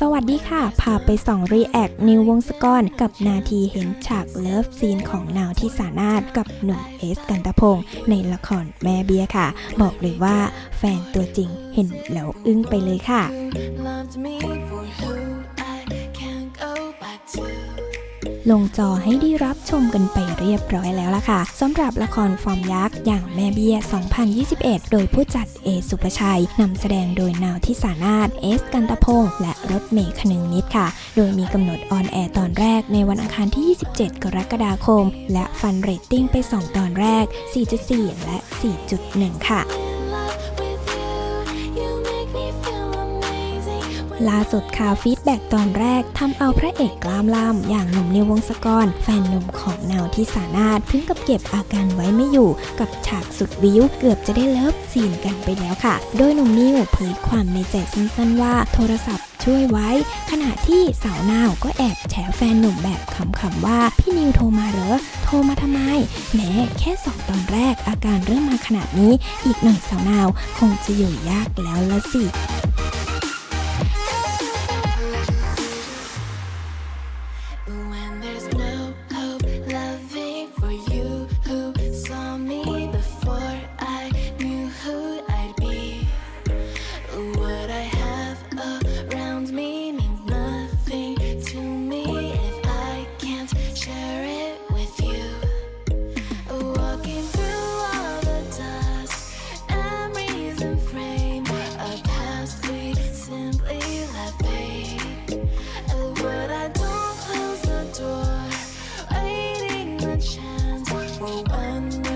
สวัสดีค่ะ พาไปส่องรีแอคนิววงศกร กับนาทีเห็นฉากเลิฟซีนของนาวที่สานาดกับหนุ่มเอสกันตะพงศ์ในละครแม่เบียค่ะ บอกเลยว่าแฟนตัวจริงเห็นแล้วอึ้งไปเลยค่ะ ลงจอให้ได้รับชมกันไปเรียบร้อยแล้วล่ะค่ะสำหรับละครฟอร์มยักษ์อย่างแม่เบี้ย 2021 โดยผู้จัดเอสุปชัยนำแสดงโดยนาวทิสานาถเอสกันตะพงศ์และรถเมย์คนึงนิดค่ะ โดยมีกำหนดออนแอร์ตอนแรกในวันอังคารที่ 27 กรกฎาคม และฟันเรตติ้งไป 2 ตอนแรก 4.4 และ 4.1 ค่ะ ล่าสุดค่ะฟีดแบ็กตอนแรกทำเอาพระเอกกล้ามล่ำอย่างหนุ่มนิววงศกร แฟนหนุ่มของนาวที่สานาถถึงกับเก็บอาการไว้ไม่อยู่ กับฉากสุดวิวเกือบจะได้เลิฟซีนกันไปแล้วค่ะ โดยหนุ่มนิวเผยความในใจสั้นๆว่าโทรศัพท์ช่วยไว้ ขณะที่สาวนาวก็แอบแฉแฟนหนุ่มแบบขำๆว่า พี่นิวโทรมาเหรอ โทรมาทำไมแหมแค่สองตอนแรกอาการเริ่มมาขนาดนี้ อีกหน่อยสาวนาวคงจะอยู่ยากแล้วละสิ a chance.